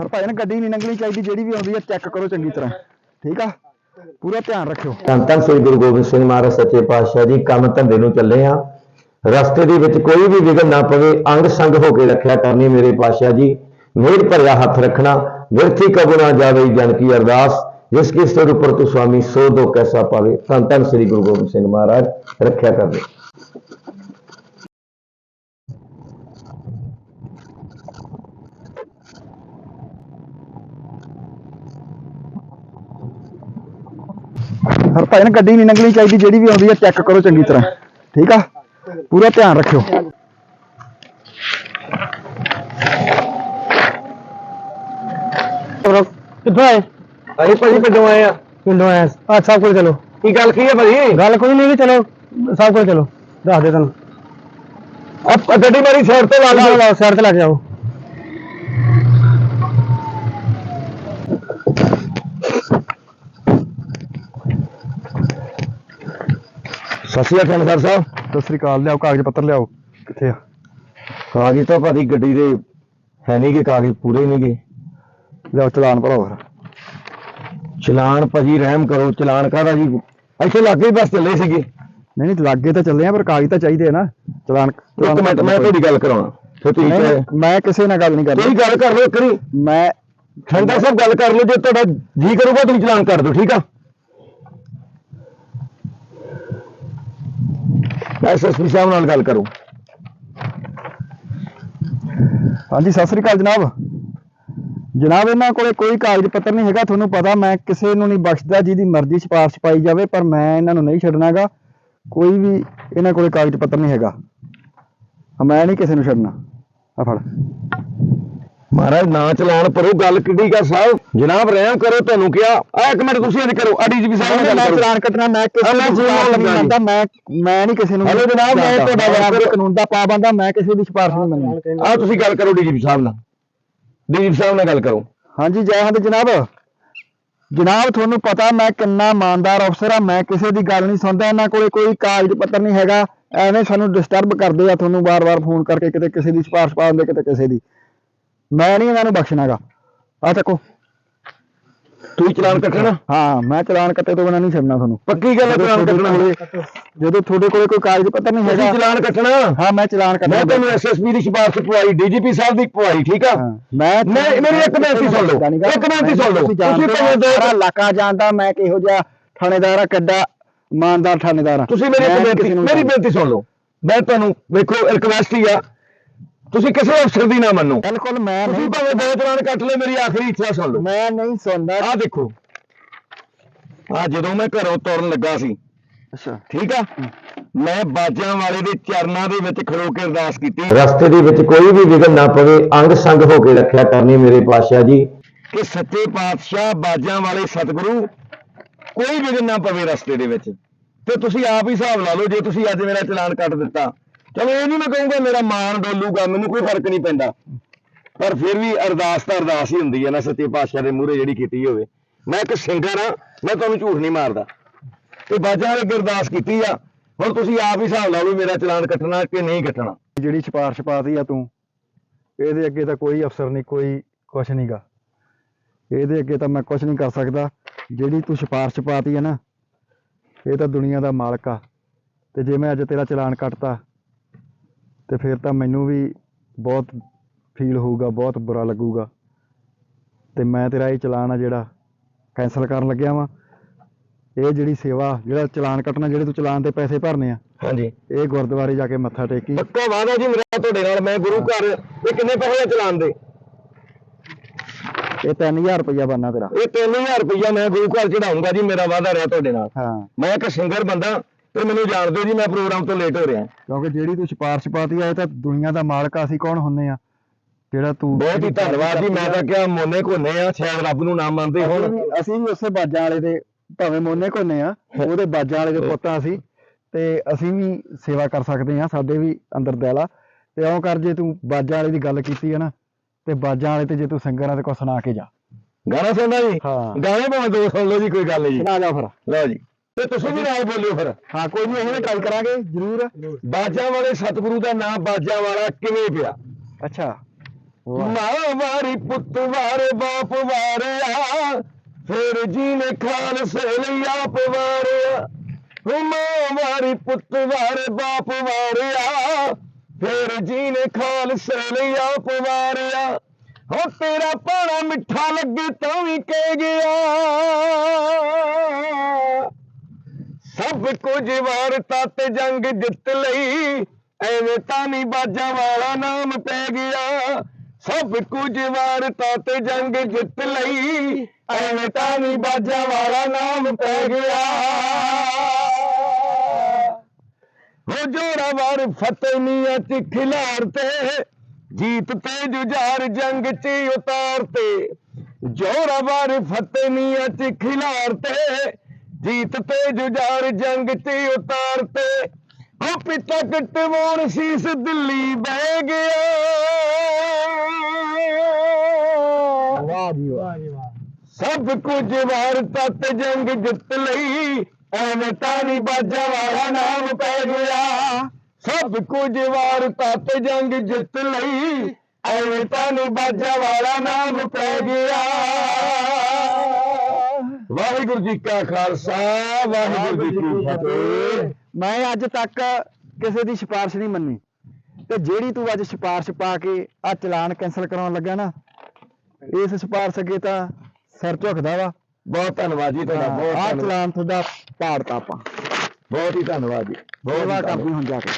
ਹਰ ਭਾਈ ਗੱਡੀ ਨਹੀਂ ਲੰਘਣੀ ਚਾਹੀਦੀ, ਜਿਹੜੀ ਵੀ ਆਉਂਦੀ ਹੈ ਚੈੱਕ ਕਰੋ ਚੰਗੀ ਤਰ੍ਹਾਂ। ਠੀਕ ਆ? ਪੂਰਾ ਧਿਆਨ ਰੱਖਿਓ। ਧੰਨ ਧੰਨ ਸ੍ਰੀ ਗੁਰੂ ਗੋਬਿੰਦ ਸਿੰਘ ਮਹਾਰਾਜ, ਸੱਚੇ ਪਾਤਸ਼ਾਹ ਜੀ, ਕੰਮ ਧੰਦੇ ਨੂੰ ਚੱਲੇ ਆ। ਰਸਤੇ ਦੇ ਵਿੱਚ ਕੋਈ ਵੀ ਵਿਘਨ ਨਾ ਪਵੇ, ਅੰਗ ਸੰਗ ਹੋ ਕੇ ਰੱਖਿਆ ਕਰਨੀ ਮੇਰੇ ਪਾਤਸ਼ਾਹ ਜੀ। ਮੇਰ ਭਰਿਆ ਹੱਥ ਰੱਖਣਾ, ਵਿਰਥੀ ਕਬੂ ਨਾ ਜਾਵੇ ਜਨ ਕੀ ਅਰਦਾਸ। ਜਿਸ ਕੀ ਸਿਰ ਉੱਪਰ ਤੂੰ ਸੁਆਮੀ ਸੋ ਦੋ ਕੈਸਾ ਪਾਵੇ। ਧੰਨ ਧੰਨ ਸ੍ਰੀ ਗੁਰੂ ਗੋਬਿੰਦ ਸਿੰਘ ਮਹਾਰਾਜ, ਰੱਖਿਆ ਕਰਦੇ। ਹਰ ਭਾਈ ਨਾ ਗੱਡੀ ਨਹੀਂ ਲੰਘਣੀ ਚਾਹੀਦੀ ਜਿਹੜੀ ਵੀ ਆਉਂਦੀ ਹੈ ਚੈੱਕ ਕਰੋ ਚੰਗੀ ਤਰ੍ਹਾਂ। ਠੀਕ ਆ? ਪੂਰਾ ਧਿਆਨ ਰੱਖਿਓ। ਕਿੱਥੋਂ ਆਏ? ਅਸੀਂ ਭਾਜੀ ਪਿੰਡੋਂ ਆਏ ਆ। ਪਿੰਡੋਂ ਆਏ ਆ। ਸਭ ਕੋਲ ਚਲੋ। ਕੀ ਗੱਲ ਕੀ ਹੈ ਭਾਜੀ? ਗੱਲ ਕੋਈ ਨਹੀਂ ਚਲੋ। ਸਭ ਕੋਲ ਚਲੋ। ਦੱਸ ਦੇ ਤੁਹਾਨੂੰ। ਆ ਗੱਡੀ ਮੇਰੀ ਸਾਈਡ ਤੋਂ ਲਾ ਲਾਓ। ਲਾਓ ਸਾਈਡ ਤੇ ਲੱਗ ਜਾਓ ਸਤਿ ਸ਼੍ਰੀ ਅਕਾਲ ਸਰ ਸਾਹਿਬ। ਸਤਿ ਸ੍ਰੀ ਅਕਾਲ ਲਿਆਓ ਕਾਗਜ਼ ਪੱਤਰ ਲਿਆਓ। ਕਿੱਥੇ ਆ? ਕਾਗਜ਼ ਤਾਂ ਭਾਜੀ ਗੱਡੀ ਦੇ ਹੈ ਨਹੀਂ ਗੇ ਕਾਗਜ਼ ਪੂਰੇ ਨਹੀਂ ਗੇ। ਲਿਆਓ ਚਲਾਨ ਭਰਾਓ ਫਿਰ। ਚਲਾਨ ਭਾਜੀ ਰਹਿਮ ਕਰੋ ਚਲਾਨ ਕਾਹਦਾ ਜੀ? ਇੱਥੇ ਲੱਗੇ ਹੀ ਬਸ ਚੱਲੇ ਸੀਗੇ। ਨਹੀਂ ਨਹੀਂ ਲਾਗੇ ਤਾਂ ਚੱਲੇ ਆ ਪਰ ਕਾਗਜ਼ ਤਾਂ ਚਾਹੀਦੇ ਆ ਨਾ। ਚਲਾਨ ਇੱਕ ਮਿੰਟ ਮੈਂ ਤੁਹਾਡੀ ਗੱਲ ਕਰਾਉਣਾ। ਫਿਰ ਤੁਸੀਂ ਨਹੀਂ, ਕਹੇ- ਮੈਂ ਕਿਸੇ ਨਾਲ ਗੱਲ ਨਹੀਂ ਤੁਸੀਂ ਕਰਨੀ ਗੱਲ ਕਰ ਲਓ ਇੱਕ ਵਾਰੀ। ਮੈਂ ਠੰਡਾ ਸਾਹਿਬ ਗੱਲ ਕਰ ਲਓ ਜੇ ਤੁਹਾਡਾ ਜੀ ਕਰੂਗਾ ਤੁਸੀਂ ਚਲਾਨ ਕਰ ਦਿਓ ਠੀਕ ਆ? ਐਸਐਸਪੀ ਸਾਹਿਬ ਨਾਲ ਗੱਲ ਕਰੋ। ਹਾਂਜੀ, ਸਤਿ ਸ੍ਰੀ ਅਕਾਲ ਜਨਾਬ। ਜਨਾਬ, ਇਹਨਾਂ ਕੋਲੇ ਕੋਈ ਕਾਗਜ਼ ਪੱਤਰ ਨਹੀਂ ਹੈਗਾ, ਤੁਹਾਨੂੰ ਪਤਾ ਮੈਂ ਕਿਸੇ ਨੂੰ ਨਹੀਂ ਬਖਸ਼ਦਾ, ਜਿਹਦੀ ਮਰਜ਼ੀ ਸਿਫਾਰਿਸ਼ ਪਾਈ ਜਾਵੇ, ਪਰ ਮੈਂ ਇਹਨਾਂ ਨੂੰ ਨਹੀਂ ਛੱਡਣਾਗਾ। ਕੋਈ ਵੀ ਇਹਨਾਂ ਕੋਲੇ ਕਾਗਜ਼ ਪੱਤਰ ਨਹੀਂ ਹੈਗਾ। ਮੈਂ ਨਹੀਂ ਕਿਸੇ ਨੂੰ ਛੱਡਣਾ। ਆ ਫੜ। ਮਹਾਰਾਜ ਨਾ ਚਲਾਨ ਪਰੋ ਗੱਲ ਕਿੱਡੀ ਕਰ ਸਾਹਿਬ? ਜਨਾਬ ਰਹਿਮ ਕਰੋ ਤੁਹਾਨੂੰ ਕਿਹਾ। ਆ ਇੱਕ ਮਿੰਟ ਤੁਸੀਂ ਇੰਜ ਕਰੋ ਆ ਡੀਜੀਪੀ ਸਾਹਿਬ ਨਾਲ ਮੈਂ ਚਲਾਨ ਕੱਟਣਾ ਮੈਂ ਕਿਸੇ ਨੂੰ ਸਿਫਾਰਿਸ਼ ਨਹੀਂ ਮੈਂ ਮੈਂ ਨਹੀਂ ਕਿਸੇ ਨੂੰ ਹੈਲੋ ਜਨਾਬ, ਮੈਂ। ਤੁਹਾਡਾ ਮੈਂ ਵਾਕਰ- ਕਾਨੂੰਨ ਦਾ ਪਾਬੰਦ ਆ ਮੈਂ ਕਿਸੇ ਦੀ ਸਿਫਾਰਿਸ਼ ਨਹੀਂ ਮੰਨਣੀ ਆ ਤੁਸੀਂ ਗੱਲ ਕਰੋ ਡੀਜੀਪੀ ਸਾਹਿਬ ਨਾਲ। ਡੀਜੀਪੀ ਸਾਹਿਬ ਨਾਲ ਗੱਲ ਕਰੋ। ਹਾਂਜੀ ਜੈ ਹਿੰਦ ਜਨਾਬ। ਜਨਾਬ ਤੁਹਾਨੂੰ ਪਤਾ ਮੈਂ ਕਿੰਨਾ ਇਮਾਨਦਾਰ ਅਫਸਰ ਆ ਮੈਂ ਕਿਸੇ ਦੀ ਗੱਲ ਨਹੀਂ ਸੁਣਦਾ ਇਹਨਾਂ ਕੋਲੇ ਕੋਈ ਕਾਗਜ਼ ਪੱਤਰ ਨਹੀਂ ਹੈਗਾ। ਐਵੇਂ ਸਾਨੂੰ ਡਿਸਟਰਬ ਕਰਦੇ ਆ ਤੁਹਾਨੂੰ ਵਾਰ-ਵਾਰ ਫੋਨ ਕਰਕੇ ਕਿਤੇ ਕਿਸੇ ਦੀ ਸਿਫਾਰਿਸ਼ ਪਾ ਦਿੰਦੇ ਕਿਤੇ ਕਿਸੇ ਦੀ। ਮੈਂ ਨਹੀਂ ਇਹਨਾਂ ਨੂੰ ਬਖਸ਼ਣਾਗਾ ਆ ਚੱਕੋ ਤੁਸੀਂ ਚਲਾਨ ਕੱਟਣਾ? ਹਾਂ ਮੈਂ ਚਲਾਨ ਕੱਟੇ ਤੋਂ ਬਿਨਾਂ ਨਹੀਂ ਛੱਡਣਾ ਤੁਹਾਨੂੰ। ਪੱਕੀ ਗੱਲ ਹੈ ਚਲਾਨ ਕੱਟਣਾ? ਕੋਲੇ- ਜਦੋਂ ਤੁਹਾਡੇ ਕੋਲੇ ਕੋਈ ਕਾਗਜ਼ ਪੱਤਰ ਨਹੀਂ ਤੁਸੀਂ ਹੈਗਾ ਚਲਾਨ ਕੱਟਣਾ? ਹਾਂ ਮੈਂ ਚਲਾਨ ਮੈਂ ਕੱਟਣਾ ਤੁਹਾਨੂੰ ਐਸਐਸਪੀ ਦੀ ਸਿਫਾਰਿਸ਼ ਪਵਾਈ ਡੀਜੀਪੀ ਸਾਹਿਬ ਦੀ ਪਵਾਈ ਠੀਕ ਆ? ਮੈਂ ਮੈਂ- ਮੇਰੀ ਇੱਕ ਬੇਨਤੀ ਸੁਣ ਲਓ। ਇੱਕ ਬੇਨਤੀ ਸੁਣ ਲਓ। ਤੁਸੀਂ ਭਾਵੇਂ ਇਲਾਕਾ ਜਾਣਦਾ ਮੈਂ ਕਿਹੋ ਜਿਹਾ ਥਾਣੇਦਾਰ ਆ ਕਿੱਡਾ ਇਮਾਨਦਾਰ ਥਾਣੇਦਾਰ ਆ। ਤੁਸੀਂ ਮੇਰੀ ਮੈਂ ਇੱਕ ਬੇਨਤੀ ਮੇਰੀ ਬੇਨਤੀ ਸੁਣ ਲਓ। ਮੈਂ ਤੁਹਾਨੂੰ ਵੇਖੋ ਰਿਕਵੈਸਟ ਹੀ ਆ। ਤੁਸੀਂ ਕਿਸੇ ਅਫਸਰ ਦੀ ਨਾ ਮੰਨੋ। ਬਿਲਕੁਲ ਮੈਂ ਤੁਸੀਂ ਨਹੀਂ ਭਾਵੇਂ ਦੋ ਚਲਾਨ ਕੱਟ ਲਓ ਮੇਰੀ ਆਖਰੀ ਇੱਛਾ ਸੁਣ ਲਓ। ਮੈਂ ਨਹੀਂ ਸੁਣਦਾ। ਆਹ ਦੇਖੋ। ਆ ਜਦੋਂ ਮੈਂ ਘਰੋਂ ਤੁਰਨ ਲੱਗਾ ਸੀ ਅੱਛਾ। ਠੀਕ ਆ? ਮੈਂ ਬਾਜਾਂ ਵਾਲੇ ਦੇ ਚਰਨਾਂ ਦੇ ਵਿੱਚ ਖੜੋ ਕੇ ਅਰਦਾਸ ਕੀਤੀ। ਰਸਤੇ ਦੇ ਵਿੱਚ ਕੋਈ ਵੀ ਵਿਘਨ ਨਾ ਪਵੇ ਅੰਗ ਸੰਗ ਹੋ ਕੇ ਰੱਖਿਆ ਕਰਨੀ ਮੇਰੇ ਪਾਤਸ਼ਾਹ ਜੀ। ਕਿ ਸੱਚੇ ਪਾਤਸ਼ਾਹ ਬਾਜਾਂ ਵਾਲੇ ਸਤਿਗੁਰੂ ਕੋਈ ਵਿਘਨ ਨਾ ਪਵੇ ਰਸਤੇ ਦੇ ਵਿੱਚ। ਤੇ ਤੁਸੀਂ ਆਪ ਹੀ ਹਿਸਾਬ ਲਾ ਲਓ ਜੇ ਤੁਸੀਂ ਅੱਜ ਮੇਰਾ ਚਲਾਨ ਕੱਟ ਦਿੱਤਾ ਚਲੋ ਇਹ ਨਹੀਂ ਮੈਂ ਕਹੂੰਗਾ ਮੇਰਾ ਮਾਣ ਡੋਲੂਗਾ, ਮੈਨੂੰ ਕੋਈ ਫ਼ਰਕ ਨਹੀਂ ਪੈਂਦਾ। ਪਰ ਫਿਰ ਵੀ ਅਰਦਾਸ ਤਾਂ ਅਰਦਾਸ ਹੀ ਹੁੰਦੀ ਹੈ ਨਾ, ਸੱਚੇ ਪਾਤਸ਼ਾਹ ਦੇ ਮੂਹਰੇ ਜਿਹੜੀ ਕੀਤੀ ਹੋਵੇ। ਮੈਂ ਇੱਕ ਸਿੰਗਰ ਆ ਮੈਂ ਤੁਹਾਨੂੰ ਝੂਠ ਨਹੀਂ ਮਾਰਦਾ। ਤੇ ਬਾਜਾਂ ਵਾਲੇ ਅਰਦਾਸ ਕੀਤੀ ਆ। ਹੁਣ ਤੁਸੀਂ ਆਪ ਹੀ ਹਿਸਾਬ ਲਾ ਲਓ ਮੇਰਾ ਚਲਾਨ ਕੱਟਣਾ ਕਿ ਨਹੀਂ ਕੱਟਣਾ। ਜਿਹੜੀ ਸਿਫਾਰਿਸ਼ ਪਾਤੀ ਆ ਤੂੰ, ਇਹਦੇ ਅੱਗੇ ਤਾਂ ਕੋਈ ਅਫਸਰ ਨਹੀਂ, ਕੋਈ ਕੁਛ ਨਹੀਂਗਾ ਇਹਦੇ ਅੱਗੇ ਤਾਂ ਮੈਂ ਕੁਛ ਨਹੀਂ ਕਰ ਸਕਦਾ। ਜਿਹੜੀ ਤੂੰ ਸਿਫਾਰਿਸ਼ ਪਾਤੀ ਆ ਨਾ, ਇਹ ਤਾਂ ਦੁਨੀਆ ਦਾ ਮਾਲਕ ਆ। ਤੇ ਜੇ ਮੈਂ ਅੱਜ ਤੇਰਾ ਚਲਾਨ ਕੱਟਤਾ ਤੇ ਫਿਰ ਤਾਂ ਮੈਨੂੰ ਵੀ ਬਹੁਤ ਫੀਲ ਹੋਊਗਾ ਬਹੁਤ ਬੁਰਾ ਲੱਗੂਗਾ। ਤੇ ਮੈਂ ਤੇਰਾ ਇਹ ਚਲਾਨ ਆ ਜਿਹੜਾ ਕੈਨਸਲ ਕਰਨ ਲੱਗਿਆ ਵਾਂ। ਇਹ ਜਿਹੜੀ ਸੇਵਾ ਜਿਹੜਾ ਚਲਾਨ ਕੱਟਣਾ ਜਿਹੜੇ ਤੂੰ ਚਲਾਨ ਦੇ ਪੈਸੇ ਭਰਨੇ ਆ ਹਾਂਜੀ। ਇਹ ਗੁਰਦੁਆਰੇ ਜਾ ਕੇ ਮੱਥਾ ਟੇਕੀ। ਪੱਕਾ ਵਾਦਾ ਜੀ ਮੇਰਾ ਤੁਹਾਡੇ ਨਾਲ ਮੈਂ ਗੁਰੂ ਘਰ ਇਹ ਕਿੰਨੇ ਪੈਸੇ ਚਲਾਨ ਦੇ? ਇਹ 3000 ਰੁਪਇਆ ਬਣਨਾ ਤੇਰਾ। ਇਹ 3000 ਰੁਪਈਆ ਮੈਂ ਗੁਰੂ ਘਰ ਚੜਾਉਂਗਾ ਜੀ ਮੇਰਾ ਵਾਦਾ ਰਿਹਾ ਤੁਹਾਡੇ ਨਾਲ। ਹਾਂ। ਮੈਂ ਇੱਕ ਸਿੰਗਰ ਬੰਦਾ ਤੇ ਮੈਨੂੰ ਜਾਣ ਦਿਓ ਜੀ ਮੈਂ ਪ੍ਰੋਗਰਾਮ ਤੋਂ ਲੇਟ ਹੋ ਰਿਹਾ। ਕਿਉਂਕਿ ਜਿਹੜੀ ਤੂੰ ਸਿਫਾਰਿਸ਼ ਪਾਤੀ ਆ ਇਹ ਤਾਂ ਦੁਨੀਆ ਦਾ ਮਾਲਕ ਆ, ਅਸੀਂ ਕੌਣ ਹੁੰਨੇ ਆ? ਜਿਹੜਾ ਤੂੰ ਬਹੁਤ ਹੀ ਧੰਨਵਾਦ ਜੀ ਮੈਂ ਤਾਂ ਕਿਹਾ ਮੋਨੇ ਕੋਨੇ ਆ ਸ਼ਾਇਦ ਰੱਬ ਨੂੰ ਨਾ ਮੰਨਦੇ ਅਸੀਂ ਹੋਣ। ਵੀ ਅਸੀਂ ਵੀ ਉਸੇ ਬਾਜਾਂ ਵਾਲੇ ਦੇ ਭਾਵੇਂ ਮੋਨੇ ਕੋਨੇ ਆ ਉਹਦੇ ਬਾਜਾਂ ਵਾਲੇ ਦੇ ਪੁੱਤਾਂ ਅਸੀਂ। ਤੇ ਅਸੀਂ ਵੀ ਸੇਵਾ ਕਰ ਸਕਦੇ ਆ ਸਾਡੇ ਵੀ ਅੰਦਰ ਦਿਲ ਆ। ਤੇ ਇਉਂ ਕਰ ਜੇ ਤੂੰ ਬਾਜਾਂ ਵਾਲੇ ਦੀ ਗੱਲ ਕੀਤੀ ਆ ਨਾ ਤੇ ਬਾਜਾਂ ਵਾਲੇ ਤੇ ਜੇ ਤੂੰ ਸਿੰਗਰਾਂ ਤੇ ਕੁਛ ਸੁਣਾ ਕੇ ਜਾ। ਗਾਣਾ ਸੁਣਨਾ ਜੀ? ਹਾਂ। ਗਾਣੇ ਭਾਵੇਂ ਦੋ ਸੁਣ ਲਓ ਜੀ ਕੋਈ ਗੱਲ ਨਹੀਂ ਜੀ। ਸੁਣਾ ਜਾ ਫਿਰ। ਲਓ ਜੀ। ਤੇ ਤੁਸੀਂ ਵੀ ਨਾਲ ਬੋਲਿਓ ਫਿਰ। ਹਾਂ ਕੋਈ ਨਹੀਂ ਅਸੀਂ ਟਰਾਈ ਕਰਾਂਗੇ ਜ਼ਰੂਰ। ਬਾਜਾਂ ਵਾਲੇ ਸਤਿਗੁਰੂ ਦਾ ਨਾਮ ਬਾਜਾਂ ਵਾਲਾ ਕਿਵੇਂ ਪਿਆ? ਅੱਛਾ। ਮਾਂ ਵਾਰੀ ਪੁੱਤ ਵਾਰੇ ਬਾਪ ਵਾਰਿਆ ਫਿਰ ਜੀ ਨੇ ਖਾਲਸੇ ਲਈ ਆਪ ਵਾਰਿਆ। ਉਹ ਮਾਂ ਵਾਰੀ ਪੁੱਤ ਵਾਰੇ ਬਾਪ ਵਾਰਿਆ ਫਿਰ ਜੀ ਨੇ ਖਾਲਸੇ ਲਈ ਆਪ ਵਾਰਿਆ। ਹੋ ਤੇਰਾ ਪਾਣਾ ਮਿੱਠਾ ਲੱਗੇ ਤਾਂ ਵੀ ਕਹਿ ਗਿਆ। ਸਭ ਕੁਝ ਵਾਰਤਾ ਤੇ ਜੰਗ ਜਿੱਤ ਲਈ। ਐਵੇਂ ਤਾਂ ਨਹੀਂ ਬਾਜਾਂ ਵਾਲਾ ਨਾਮ ਪੈ ਗਿਆ। ਸਭ ਕੁਝ ਵਾਰਤਾ ਤੇ ਜੰਗ ਜਿੱਤ ਲਈ। ਐਵੇਂ ਤਾਂ ਨਹੀਂ ਬਾਜਾਂ ਵਾਲਾ ਨਾਮ ਪੈ ਗਿਆ। ਹੋ ਜੋੜਾ ਵਾਰ ਫਤਿਹ ਨੀਆਂ ਚ ਖਿਲਾਰ ਤੇ। ਜੀਤ ਤੇ ਜੁਝਾਰ ਜੰਗ ਚ ਉਤਾਰ ਤੇ। ਜੋੜਾ ਵਾਰ ਫਤਿਹ ਨੀਆਂ ਚ ਖਿਲਾਰ ਜੀਤ ਤੇ ਜੁਝਾਰ ਜੰਗ ਚ ਉਤਾਰ ਤੇ ਹੋ ਪਿਤਾ ਕਟਵਾਉਣ ਸੀਸ ਦਿੱਲੀ ਬਹਿ ਗਿਆ। ਵਾਹ ਜੀ ਵਾਹ। ਸਭ ਕੁਝ ਵਾਰਤਾ ਤੇ ਜੰਗ ਜਿੱਤ ਲਈ ਐਵੇਂ ਤਾਰੀ ਬਾਜਾ ਵਾਲਾ ਨਾਮ ਪੈ ਗਿਆ। ਸਭ ਕੁਝ ਵਾਰਤਾ ਤੇ ਜੰਗ ਜਿੱਤ ਲਈ ਐਵੇਂ ਤਾਰੀ ਬਾਜਾ ਵਾਲਾ ਨਾਮ ਪੈ ਗਿਆ। ਵਾਹਿਗੁਰੂ ਜੀ ਕਾ ਖਾਲਸਾ ਵਾਹਿਗੁਰੂ ਜੀ ਕੀ ਫਤਿਹ। ਮੈਂ ਅੱਜ ਤੱਕ ਕਿਸੇ ਦੀ ਸਿਫਾਰਿਸ਼ ਨਹੀਂ ਮੰਨੀ। ਤੇ ਜਿਹੜੀ ਤੂੰ ਅੱਜ ਸਿਫਾਰਿਸ਼ ਪਾ ਕੇ ਆ ਚਲਾਨ ਕੈਨਸਲ ਕਰਾਉਣ ਲੱਗਾ ਨਾ ਇਸ ਸਿਫਾਰਿਸ਼ ਅੱਗੇ ਤਾਂ ਸਿਰ ਝੁਕਦਾ ਵਾ। ਬਹੁਤ ਧੰਨਵਾਦ ਜੀ ਤੁਹਾਡਾ ਬਹੁਤ ਆ ਚਲਾਨ ਤੁਹਾਡਾ ਪਾੜਤਾ ਆਪਾਂ। ਬਹੁਤ ਹੀ ਧੰਨਵਾਦ ਜੀ ਬਹੁਤ ਧੰਨਵਾਦ। ਹੁਣ ਜਾ ਕੇ।